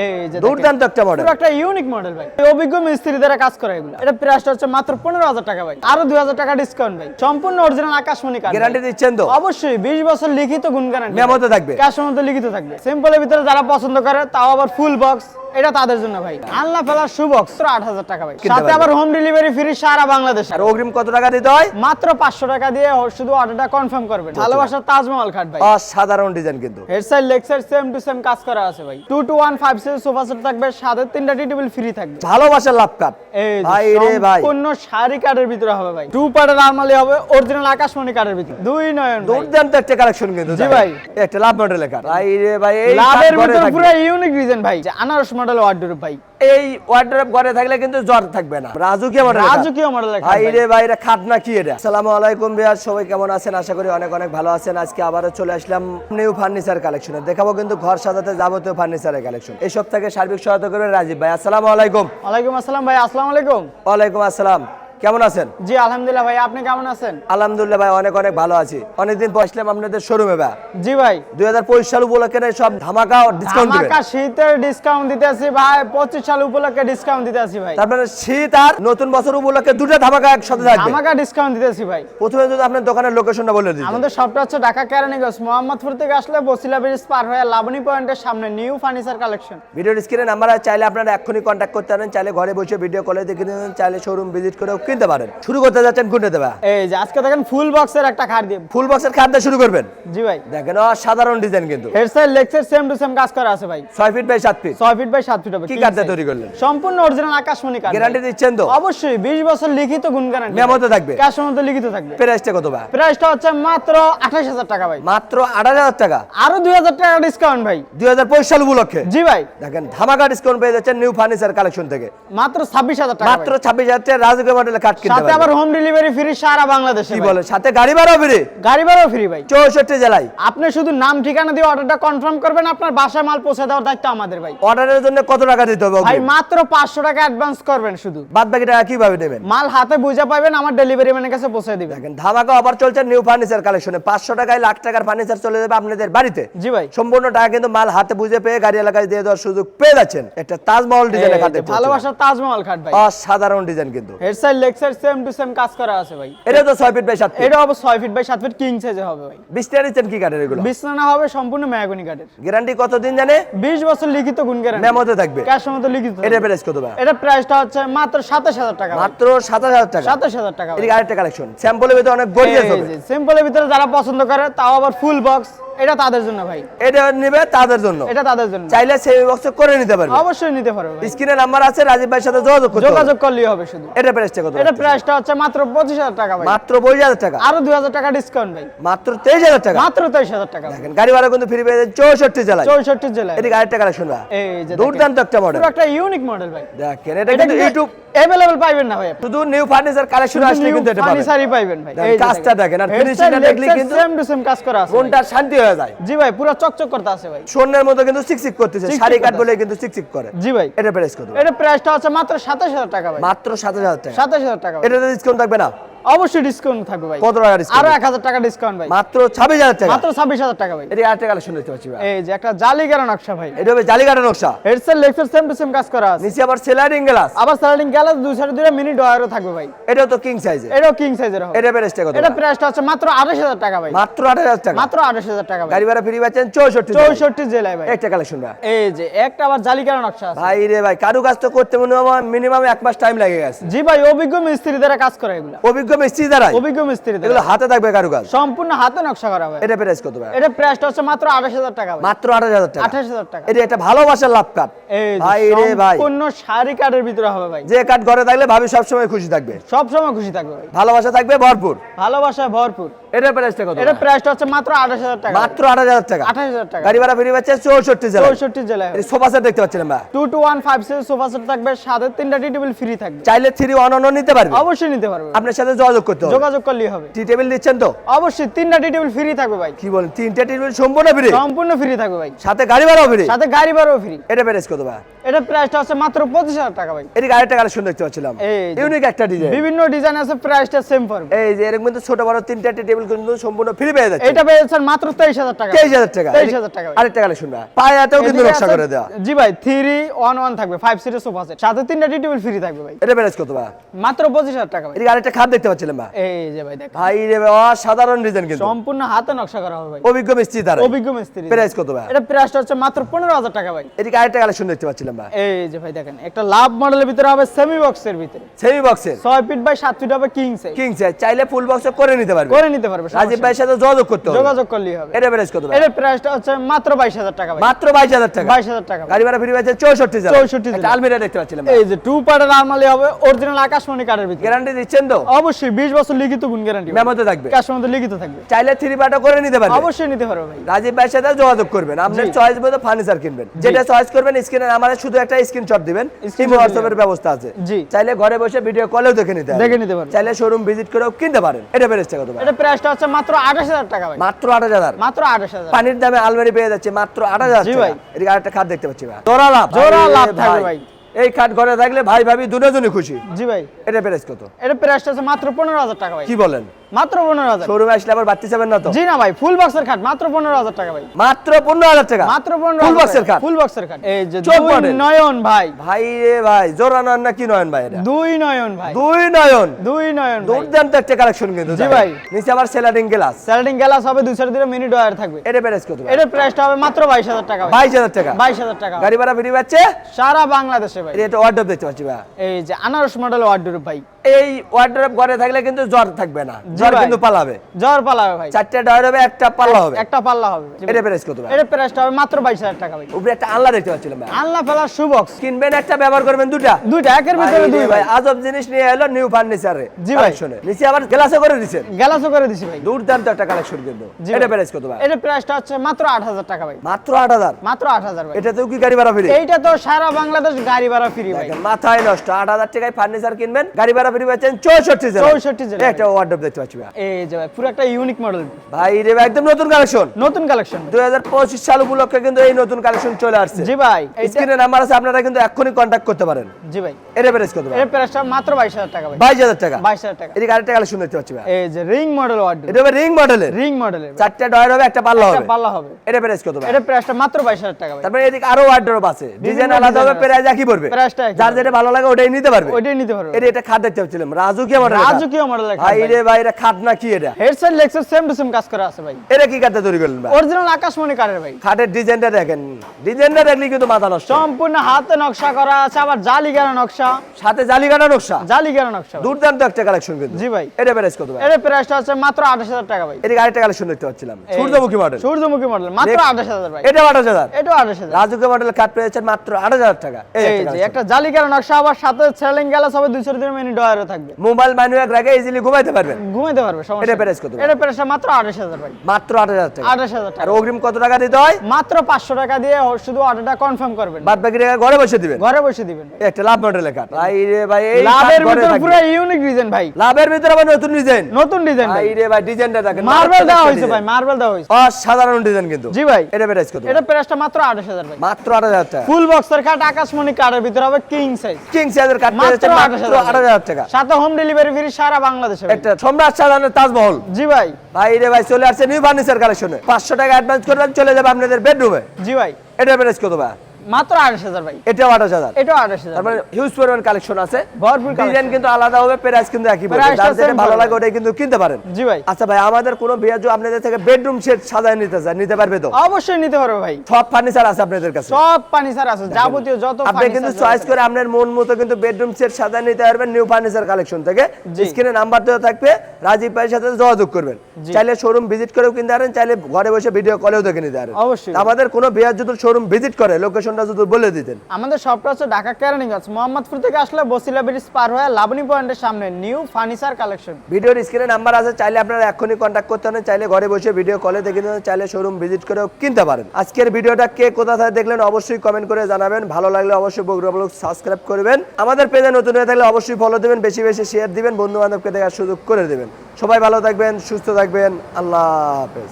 এই যে দুর্দান্ত একটা মডেল একটা ইউনিক মডেল ভাই। অভিজ্ঞ মিস্ত্রি দ্বারা কাজ করে এগুলো। এটা প্রাইসটা হচ্ছে মাত্র পনেরো হাজার টাকা ভাই। আরও দুই হাজার টাকা ডিসকাউন্ট ভাই। সম্পূর্ণ অরিজিনাল আকাশমণি কাঠ গ্যারান্টি দিচ্ছেন তো? অবশ্যই বিশ বছর লিখিত গুণ গ্যারান্টি মেমোতে থাকবে। ক্যাশের মধ্যে লিখিত থাকবে। সিম্পলের ভিতরে যারা পছন্দ করে তাও আবার ফুল বক্স এটা তাদের জন্য ভাই। আল্লাহ ফেলার শু বক্স আট হাজার টাকা ভাই। সাথে আবার হোম ডেলিভারি ফ্রি সারা বাংলাদেশে। আর অগ্রিম কত টাকা দিতে হয়? মাত্র পাঁচশো টাকা দিয়ে শুধু অর্ডারটা কনফার্ম করবেন। ভালোবাসার তাজমহল খাট ভাই। অসাধারণ ডিজাইন কিন্তু। Head side leg side same to same কাজ করা আছে ভাই। Two two one five six sofa set থাকবে সাথে তিনটা টি টেবিল ফ্রি থাকবে। ভালোবাসার লাভ কাট ভাই রে ভাই। সম্পূর্ণ শাড়ি কাঠের ভিতরে হবে ভাই। টু পার্টের আলমারি হবে অরিজিনাল আকাশমণি কাঠের ভিতরে। দুই নয়ন দুর্দান্ত একটা কালেকশন কিন্তু জি ভাই। একটা লাভ মডেলের কাট ভাই রে ভাই লাভের ভিতরে পুরো ইউনিক ডিজাইন ভাই। আনারস মডেল ওয়ার্ডরোব ভাই। এই ওয়ার্ড্রপ ঘরে থাকলে কিন্তু জ্বর থাকবে না। রাজুকিয়া মডেল রাজকীয় মডেলের খাট ভাই ভাই। রে খাট না কি এটা? আসসালামু আলাইকুম ভাইয়া সবাই কেমন আছেন? আশা করি অনেক অনেক ভালো আছেন। আজকে আবারও চলে আসলাম নিউ ফার্নিচার কালেকশনে দেখাবো কিন্তু ঘর সাজাতে যাবতীয় ফার্নিচারের কালেকশন এই সপ্তাহে সার্বিক সহায়তা করবে রাজীব ভাই। আসসালামু আলাইকুম। ওয়ালাইকুম আসসালাম ভাই আসসালামু আলাইকুম। ওয়ালাইকুম আসসালাম। কেমন আছেন? জি আলহামদুলিল্লাহ ভাই আপনি কেমন আছেন? আলহামদুলিল্লাহ ভাই অনেক অনেক ভালো আছি। অনেকদিন পর আসলাম আপনাদের শোরুমে ভাই। জি ভাই। দুই হাজার পঁচিশ সাল উপলক্ষে সব ধামাকা ডিসকাউন্ট আমাকা শীতের ডিসকাউন্ট দিতে আছি ভাই পঁচিশ সাল উপলক্ষে ডিসকাউন্ট দিতে আছি ভাই। তারপরে শীত আর নতুন বছর উপলক্ষে দুটো ধামাকা একসাথে থাকবে। আমাকা ডিসকাউন্ট দিতে আছি ভাই। প্রথমে যদি আপনার দোকানের লোকেশনটা বলে দিন আমাদের শপটা হচ্ছে ঢাকা কেরানীগঞ্জ মোহাম্মদপুর থেকে আসলে বসিলা ব্রিজ পার হয়ে লাবণী পয়েন্টের সামনে নিউ ফার্নিচার কালেকশন ভিডিও স্ক্রিনে নাম্বার চাইলে আপনারা এক্ষুনি কন্ট্যাক্ট করতে পারেন চাইলে ঘরে বসে ভিডিও কলে দেখে নিন চাইলে শোরুম ভিজিট করেও কিনতে পারেন। শুরু করতে যাচ্ছেন কোনটা দেবা। এই যে আজকে দেখেন ফুল বক্সের একটা খাট দিয়ে ফুল বক্সের খাদ্য শুরু করবেন। জি ভাই। দেখেন অসাধারণ ডিজাইন কিন্তু। Head side leg side same to same কাজ করা আছে ভাই। ছয় ফিট বাই সাত ফিট ছয় ফিট বাই সাত ফিট হবে। কি কাঠটা তৈরি করলেন? সম্পূর্ণ অরিজিনাল আকাশমণি কাঠ। গ্যারান্টি দিচ্ছেন তো? অবশ্যই বিশ বছর লিখিত গুণ গ্যারান্টি মেমোতে থাকবে। ক্যাশের মধ্যে লিখিত থাকবে। প্রাইসটা কত ভাই প্রাইসটা হচ্ছে মাত্র আঠাশ হাজার টাকা ভাই। মাত্র আট হাজার টাকা। আরও দুই হাজার টাকা ডিসকাউন্ট ভাই। দুই হাজার পঁচিশ সাল উপলক্ষে। জি ভাই। দেখেন ধামাকা ডিসকাউন্ট পেয়ে যাচ্ছেন নিউ ফার্নিচার কালেকশন থেকে। মাত্র ছাব্বিশ হাজার টাকা মাত্র ভাই। ছাব্বিশ হাজার টাকা রাজকীয় মডেলের কিনতে সাথে আবার হোম ডেলিভারি ফ্রি সারা বাংলাদেশে কি বলে সাথে গাড়ি ভাড়া ফিরে গাড়ি ভাড়াও ফ্রি ভাই। চৌষট্টি জেলায়? আপনি শুধু নাম ঠিকানা দিয়ে অর্ডারটা কনফার্ম করবেন আপনার বাসায় মাল পৌঁছে দেওয়ার দায়িত্ব আমাদের ভাই। অর্ডারের জন্য কত টাকা দিতে হবে ভাই মাত্র পাঁচশো টাকা অ্যাডভান্স করবেন শুধু। বাদ বাকি টাকা কীভাবে নেবেন? মাল হাতে বুঝে পাবেন আমার ডেলিভারি ম্যানের কাছে পৌঁছে দিবেন। দেখেন ধামাকা অফার চলছে নিউ ফার্নিচার কালেকশনে পাঁচশো টাকায় লাখ টাকার ফার্নিচার চলে যাবে আপনাদের বাড়িতে। জি ভাই। সম্পূর্ণ টাকা কিন্তু মাল হাতে বুঝে পেয়ে গাড়ি এলাকায় দিয়ে দেওয়ার সুযোগ পেয়ে যাচ্ছেন। একটা তাজমহল ডিজাইনের খাটে ভালোবাসার তাজমহল খাট ভাই। অসাধারণ ডিজাইন কিন্তু। Head side leg side same to same কাজ করা আছে ভাই। এটা তো ছয় ফিট বাই সাত ফিট এটা হবে ছয় ফিট বাই সাত ফিট কিং সাইজে হবে ভাই। বিস্তারিত নিচ্ছেন কি কাঠের এগুলো? বিছানা হবে সম্পূর্ণ মেয়াগুনি কাঠের। গ্যারান্টি কতদিন জানে? বিশ বছর লিখিত গুণ গ্যারান্টি মেমোতে থাকবে। ক্যাশ মতো লিখিত। এটা প্রাইস কত ভাই? এটা প্রাইসটা হচ্ছে মাত্র সাতাশ হাজার টাকা মাত্র টাকা। সাতাশ হাজার টাকা এদিকে আরেকটা কালেকশন স্যাম্পলের ভিতরে অনেক হবে। ভিতরে যারা পছন্দ করে তাও আবার ফুল বক্স এটা তাদের জন্য ভাই। এটা নেবে তাদের জন্য। এটা তাদের জন্য। চাইলে সেই বক্স করে নিতে পারবে। অবশ্যই নিতে পারবে স্ক্রিনে নাম্বার আছে রাজীব ভাইয়ের সাথে যোগাযোগ করতে যোগাযোগ করলেই হবে শুধু। এটা প্রাইসটা কত এটা প্রাইসটা হচ্ছে মাত্র পঁচিশ হাজার টাকা ভাই। মাত্র পঁচিশ হাজার টাকা। আরও দুই হাজার টাকা ডিসকাউন্ট ভাই। মাত্র তেইশ হাজার টাকা। মাত্র তেইশ হাজার টাকা দেখেন গাড়ি ভাড়া কিন্তু ফ্রি পেয়ে যাবেন চৌষট্টি জেলায়। চৌষট্টি জেলায়। এদিকে আরেকটা কালেকশন ভাই এই যে দুর্দান্ত একটা মডেল পুরো একটা ইউনিক মডেল ভাই। দেখেন এটা কিন্তু ইউটিউব অ্যাভেলেবল পাইবেন না ভাই শুধু নিউ ফার্নিচার কালেকশন আসলে কিন্তু এটা পাবেন। ফার্নিচারই পাইবেন ভাই। এই কাজটা দেখেন, আর ফিনিশিংটা দেখলে কিন্তু সেম টু সেম কাজ করা আছে। মনটা শান্তি হয়ে যায়। জি ভাই পুরো চকচক করতে আছে ভাই। স্বর্ণের মতো কিন্তু চিকচিক করতেছে শাড়ি কাট। বলে কিন্তু চিকচিক করে। জি ভাই। এটা প্রাইস কত? এটা প্রাইসটা হচ্ছে মাত্র সাতাশ হাজার টাকা ভাই। মাত্র সাতাশ হাজার টাকা। সাতাশ হাজার টাকা এটা ডিসকাউন্ট থাকবে না? অবশ্যই ডিসকাউন্ট থাকবে ভাই। কত টাকা ডিসকাউন্ট এক হাজার টাকা ডিসকাউন্ট ভাই। মাত্র ছাব্বিশ হাজার টাকা? মাত্র ছাব্বিশ হাজার টাকা ভাই। এটা আরেকটা কালেকশন দেখতে পাচ্ছি ভাই? এই যে একটা নকশা ভাই। এটা হবে নকশা। Head set leg set same to same কাজ করা আছে। নিচে আবার সেলারিং গ্লাস আবার স্যালাডিং গেলে দুই সাইডে মিনি ডয়ারও থাকবে ভাই। এটাও তো কিং সাইজে এটাও কিং সাইজের হবে। এটা প্রাইসটা কত এটা প্রাইসটা হচ্ছে মাত্র আঠাশ হাজার টাকা ভাই। মাত্র আঠাশ হাজার টাকা। মাত্র আঠাশ হাজার টাকা ভাই। গাড়ি ভাড়া ফ্রি পাচ্ছেন চৌষট্টি চৌষট্টি জেলায় ভাই। একটা কালেকশন ভাই। এই যে একটা আবার জালি গেরা নকশা আছে। ভাই রে ভাই কারু কাজ তো করতে মনে হয় মিনিমাম এক মাস টাইম লাগে গেছে। জি ভাই অভিজ্ঞ মিস্ত্রি দ্বারা কাজ করে এগুলো। অভিজ্ঞ মিস্ত্রি দ্বারাই। অভিজ্ঞ মিস্ত্রি এগুলো হাতে থাকবে কারুকাজ। সম্পূর্ণ হাতে নকশা করা হবে। এটা প্রাইস কত ভাই? এটা প্রাইসটা হচ্ছে মাত্র আঠাশ হাজার টাকা ভাই। মাত্র আঠাশ হাজার টাকা। আঠাশ হাজার টাকা। এটা একটা ভালোবাসার লাভ কাট ভাই রে ভাই। সম্পূর্ণ শাড়ি কাঠের ভিতরে হবে ভাই। যে কাঠ ঘরে থাকলে ভাবি সবসময় খুশি থাকবে। সব সময় খুশি থাকবে ভালোবাসা থাকবে ভরপুর। ভালোবাসা ভরপুর। এটা প্রাইসটা কত এটা প্রাইসটা হচ্ছে মাত্র আঠাশ হাজার টাকা। মাত্র আঠাশ হাজার টাকা। আঠাশ হাজার টাকা। গাড়ি ভাড়া ফ্রি পাচ্ছে চৌষট্টি জেলা চৌষট্টি জেলায়। সোফা সেট দেখতে two two six sofa set থাকবে সাথে তিনটা টি টেবিল ফ্রি থাকবে। চাইলে অন নিতে পারবে। অবশ্যই নিতে পারবে। আপনার সাথে যোগাযোগ করতে হবে। যোগাযোগ করলেই হবে। টি টেবিল দিচ্ছেন তো? অবশ্যই তিনটা টি টেবিল ফ্রি থাকবে ভাই। কি বলেন তিনটে টেবিল সম্পূর্ণ ফ্রি সম্পূর্ণ ফ্রি থাকবে ভাই। সাথে গাড়ি ভাড়াও ফ্রি সাথে গাড়ি ভাড়াও ফ্রি এটা প্রাইস কত ভাই? এটা প্রাইসটা হচ্ছে মাত্র পঁচিশ হাজার টাকা ভাই। এদিকে আরেকটা কালেকশন দেখতে পাচ্ছিলাম। ইউনিক একটা ডিজাইন বিভিন্ন ডিজাইন আছে প্রাইসটা সেম পড়বে এই যে এরকম কিন্তু ছোট বড় তিনটা টেবিল টেবিল কিন্তু সম্পূর্ণ ফ্রি পেয়ে যাচ্ছে এটা পেয়েছেন মাত্র তেইশ হাজার টাকা। তেইশ হাজার টাকা। তেইশ হাজার টাকা ভাই। আরেকটা কালেকশন না পায়াতেও কিন্তু নকশা করে দেওয়া। জি ভাই থ্রি ওয়ান ওয়ান থাকবে ফাইভ সিটের সোফা সেট। সাথে তিনটা টি টেবিল ফ্রি থাকবে ভাই। এটা প্রাইস কত ভাই? মাত্র পঁচিশ হাজার টাকা ভাই। আরেকটা খাট দেখতে পাচ্ছিলাম ভাই এই যে ভাই দেখ ভাই রে অসাধারণ ডিজাইন কিন্তু। সম্পূর্ণ হাতে নকশা করা হবে ভাই। অভিজ্ঞ মিস্ত্রি তারা। অভিজ্ঞ মিস্ত্রি। প্রাইস কত ভাই? এটা প্রাইসটা হচ্ছে মাত্র পনেরো হাজার টাকা ভাই। এদিকে আরেকটা কালেকশন দেখতে পাচ্ছিলাম ভাই এই যে ভাই দেখেন। একটা লাভ মডেলের ভিতরে হবে সেমি বক্সের ভিতরে। সেমি বক্সের ছয় ফিট বাই সাত ফিট হবে কিং সাইজ কিং সাইজ চাইলে ফুল বক্স করে নিতে পারবে। করে নিতে পারবে রাজীব ভাইয়ের সাথে যোগাযোগ করতে হবে। যোগাযোগ করলেই হবে। এটা প্রাইস কত প্রাইসটা হচ্ছে মাত্র বাইশ হাজার টাকা ভাই। মাত্র বাইশ হাজার টাকা। বাইশ হাজার টাকা গাড়ি ভাড়া ফ্রি পাচ্ছে চৌষট্টি হাজার। 64 আলমিরা দেখতে পাচ্ছিলাম। এই যে টু আর্মালি হবে অরিজিনাল আকাশমণি কার্ডের ভিতরে। গ্যারান্টি দিচ্ছেন তো? অবশ্যই বিশ বছর লিখিত গুণ গ্যারান্টি মেমোতে থাকবে। লিখিত থাকবে। চাইলে থ্রি পার্টও করে নিতে অবশ্যই নিতে পারবে ভাই। রাজীব ভাইয়ের সাথে যোগাযোগ করবেন। আপনার চয়েস মতো ফার্নিচার কিনবেন। যেটা চয়েস করবেন স্ক্রিনে আমার শুধু একটা স্ক্রিনশট দিবেন। স্ক্রিন হোয়াটসঅ্যাপের ব্যবস্থা আছে। জি। চাইলে ঘরে বসে ভিডিও কলেও দেখে নিতে দেখে নিতে পারবে। চাইলে শোরুম ভিজিট করেও কিনতে পারেন। এটা প্রাইসটা কত ভাই? এটা প্রাইসটা হচ্ছে মাত্র আঠাশ হাজার টাকা ভাই। মাত্র আট হাজার। মাত্র আঠাশ হাজার। পানির দামে আলমারি পেয়ে যাচ্ছে মাত্র আট হাজার জি ভাই। এদিকে আরেকটা খাট দেখতে পাচ্ছি ভাই। জোড়া লাভ। জোড়া লাভ থাকবে ভাই। এই খাট ঘরে থাকলে ভাই ভাবি দুজনই খুশি। জি ভাই। এটা প্রাইস কত? এটা প্রাইসটা হচ্ছে মাত্র পনেরো হাজার টাকা ভাই। কি বলেন? মাত্র পনেরো হাজার। শোরুমে আসলে আবার বাড়তি যাবেন না তো? জি না ভাই ফুল বক্সের খাট মাত্র পনেরো হাজার টাকা ভাই। মাত্র পনেরো হাজার টাকা? মাত্র পনেরো ফুল বক্সের খাট? ফুল বক্সের খাট। এই যে দুই নয়ন। ভাই। ভাই রে ভাই জোড়া নয়ন না কি নয়ন ভাই এটা? দুই নয়ন ভাই। দুই নয়ন। দুই নয়ন দুর্দান্ত একটা কালেকশন কিন্তু জি ভাই। নিচে আবার সেলারিং গ্লাস স্যালাডিং গ্যালাস হবে দুই সাইড দিয়ে মিনি ডয়ার থাকবে। এটা প্রাইস কত? এটার প্রাইসটা হবে মাত্র বাইশ হাজার টাকা ভাই। বাইশ হাজার টাকা। বাইশ হাজার টাকা। গাড়ি ভাড়া ফ্রি পাচ্ছে? সারা বাংলাদেশে ভাই। এটা ওয়ার্ডরোব দেখতে পাচ্ছি ভাই। এই যে আনারস মডেল ওয়ার্ডরোব ভাই। এই ওয়ার্ডরোব ঘরে থাকলে কিন্তু জ্বর থাকবে না। জ্বর কিন্তু পালাবে। জ্বর পালাবে ভাই। চারটে ডয়ার হবে একটা পাল্লা হবে। একটা পাল্লা হবে। এটা প্রাইস কত ভাই এটার প্রাইসটা হবে মাত্র বাইশ হাজার টাকা ভাই। উপরে একটা আল্লাহ দেখতে পাচ্ছিলাম ভাই। আল্লাহ ফেলার সুবক্স। কিনবেন একটা ব্যবহার করবেন দুটা দুইটা একের ভিতরে দুই ভাই আজব জিনিস নিয়ে এলো নিউ ফার্নিচারে জি ভাই। নিচে আবার গ্লাসও করে দিছেন গ্যালাসও করে দিছি ভাই। দুর্দান্ত একটা কালেকশন কিন্তু। এটা প্রাইস কত ভাই এটার প্রাইসটা হচ্ছে মাত্র আট হাজার টাকা ভাই। মাত্র আট হাজার? মাত্র আট হাজার ভাই। এটাতেও কি গাড়ি ভাড়া ফ্রি এইটা তো সারা বাংলাদেশ গাড়ি ভাড়া ফ্রি ভাই। মাথায় নষ্ট। আট হাজার টাকায় ফার্নিচার কিনবেন গাড়ি ভাড়া ফ্রি পাচ্ছেন চৌষট্টি জেলা 64 জেলায়। একটা দেখতে পাচ্ছি ভাই। এই যে ভাই পুরো একটা ইউনিক মডেল ভাই রে ভাই একদম নতুন কালেকশন নতুন কালেকশন দুই হাজার পঁচিশ সাল উপলক্ষে কিন্তু এই নতুন কালেকশন চলে আসছে। জি ভাই স্ক্রিনে নাম্বার আছে আপনারা কিন্তু এক্ষুনি কন্ট্যাক্ট করতে পারেন। জি ভাই। এটা প্রাইস কত এর প্রাইসটা মাত্র বাইশ হাজার টাকা ভাই। টাকা। বাইশ হাজার টাকা। এদিকে আরেকটা কালেকশন দেখতে পাচ্ছি ভাই এই যে রিং মডেল এটা রিং মডেলের রিং মডেলের চারটা ডয়ার হবে একটা পাল্লা হবে। পাল্লা হবে। এটা প্রাইস কত ভাই? প্রাইসটা মাত্র বাইশ হাজার টাকা ভাই। তারপরে এদিকে আরও ওয়ার্ডরোব আছে। ডিজাইন আলাদা হবে প্রাইস একই পড়বে। প্রাইসটা যার যেটা ভালো লাগে ওটাই নিতে পারবে। ওইটাই নিতে পারবে। এটা খাট দেখতে রাজুকিয়া মডেল রাজকীয় ভাই রে ভাই এটা খাট না কি এটা? হেডসেট লেক্সের সেম টু সেম কাজ করা আছে ভাই। এটা কি কাটতে তৈরি করলেন ভাই? অরিজিনাল আকাশমণি কাঠের ভাই। খাটের ডিজাইনটা দেখেন। ডিজাইনটা দেখলে কিন্তু মাথা নষ্ট সম্পূর্ণ হাতে নকশা করা আছে আবার জালি নকশা। সাথে জালি নকশা? জালি নকশা দুর্দান্ত একটা কালেকশন কিন্তু। জি ভাই। এটা প্রাইস কত ভাই? এর প্রাইসটা হচ্ছে মাত্র আঠাশ হাজার টাকা ভাই। এদিকে আরেকটা কালেকশন দেখতে পাচ্ছিলাম। সূর্যমুখী মডেল সূর্যমুখী মডেল মাত্র দেখ- আঠাশ হাজার ভাই। এটা পেয়েছেন মাত্র আট হাজার টাকা। এই এই একটা নকশা আবার সাথে ডয়ারও থাকবে। মোবাইল ম্যানুয়াল রাখে ইজিলি ঘুমাইতে পারবেন। ঘুমাইতে পারবে সমস্যা এটা। প্রাইস কত? এটা প্রাইসটা মাত্র আঠাশ হাজার ভাই। মাত্র আট হাজার টাকা। আঠাশ হাজার আর অগ্রিম কত টাকা দিতে হয়? মাত্র পাঁচশো টাকা দিয়ে শুধু অর্ডারটা কনফার্ম করবেন। বাদ বাকি টাকা ঘরে বসে দিবেন? ঘরে বসে দিবেন। একটা লাভ মডেলের কাঠ ভাই রে ভাই এই লাভের ভিতর পুরো ইউনিক ডিজাইন ভাই। লাভের ভিতরে আবার নতুন ডিজাইন নতুন ডিজাইন ভাই। রে ভাই ডিজাইনটা দেখেন। মার্বেল দেওয়া হয়েছে ভাই মার্বেল দেওয়া হয়েছে। অসাধারণ ডিজাইন কিন্তু। জি ভাই। এটা প্রাইস কত? এটা প্রাইসটা মাত্র আঠাশ হাজার ভাই। মাত্র আট হাজার টাকা। ফুল বক্সের খাট আকাশমণি কাঠের ভিতরে হবে কিং সাইজ কিং সাইজের কাঠ মাত্র পেয়েছেন আঠাশ টাকা। সাথে হোম ডেলিভারি ফ্রি সারা বাংলাদেশে একটা সম্রাট সাজানের তাজমহল। জি ভাই। ভাই রে ভাই চলে আসছে নিউ ফার্নিচার কালেকশনে পাঁচশো টাকা অ্যাডভান্স করবেন চলে যাবে আপনাদের বেডরুমে জি ভাই। এটা ম্যানেজ কত ভাই। মাত্র আঠাশ হাজার ভাই। এটাও আঠাশ হাজার। এটাও আঠাশ হাজার তারপরে হিউজ পরিমাণ কালেকশন আছে। ভরপুর ডিজাইন কিন্তু আলাদা হবে প্রাইস কিন্তু একই পড়বে Price যার যেটা ভালো লাগে ওটাই কিন্তু কিনতে পারেন। জি ভাই। আচ্ছা ভাই আমাদের কোনো বিয়াজু আপনাদের থেকে বেডরুম সেট সাজায় নিতে চায় নিতে পারবে তো? অবশ্যই নিতে পারবে ভাই। সব ফার্নিচার আছে আপনাদের কাছে? সব ফার্নিচার আছে যাবতীয় যত আপনি কিন্তু চয়েস করে আপনার মন মতো কিন্তু বেডরুম সেট সাজায় নিতে পারবেন নিউ ফার্নিচার কালেকশন থেকে। স্ক্রিনে নাম্বার দেওয়া থাকবে রাজীব ভাইয়ের সাথে যোগাযোগ করবেন। চাইলে শোরুম ভিজিট করেও কিনতে পারেন চাইলে ঘরে বসে ভিডিও কলেও দেখে নিতে পারেন। অবশ্যই। আমাদের কোনো বিয়ার যদি শোরুম ভিজিট করে লোকেশনটা যদি বলে দিতেন। আমাদের শপটা হচ্ছে ঢাকা কেরানীগঞ্জ মোহাম্মদপুর থেকে আসলে বসিলা ব্রিজ পার হয়ে লাবণী পয়েন্টের সামনে নিউ ফার্নিচার কালেকশন। ভিডিওর স্ক্রিনে নাম্বার আছে চাইলে আপনারা এখনই কন্ট্যাক্ট করতে পারেন চাইলে ঘরে বসে ভিডিও কলে দেখে নিতে চাইলে শোরুম ভিজিট করেও কিনতে পারেন। আজকের ভিডিওটা কে কোথা থেকে দেখলেন অবশ্যই কমেন্ট করে জানাবেন। ভালো লাগলে অবশ্যই বগুড়া ব্লগ সাবস্ক্রাইব করবেন। আমাদের পেজে নতুন হয়ে থাকলে অবশ্যই ফলো দিবেন বেশি বেশি শেয়ার দিবেন বন্ধু বান্ধবকে দেখার সুযোগ করে দেবেন। সবাই ভালো থাকবেন সুস্থ থাকবেন আল্লাহ হাফেজ।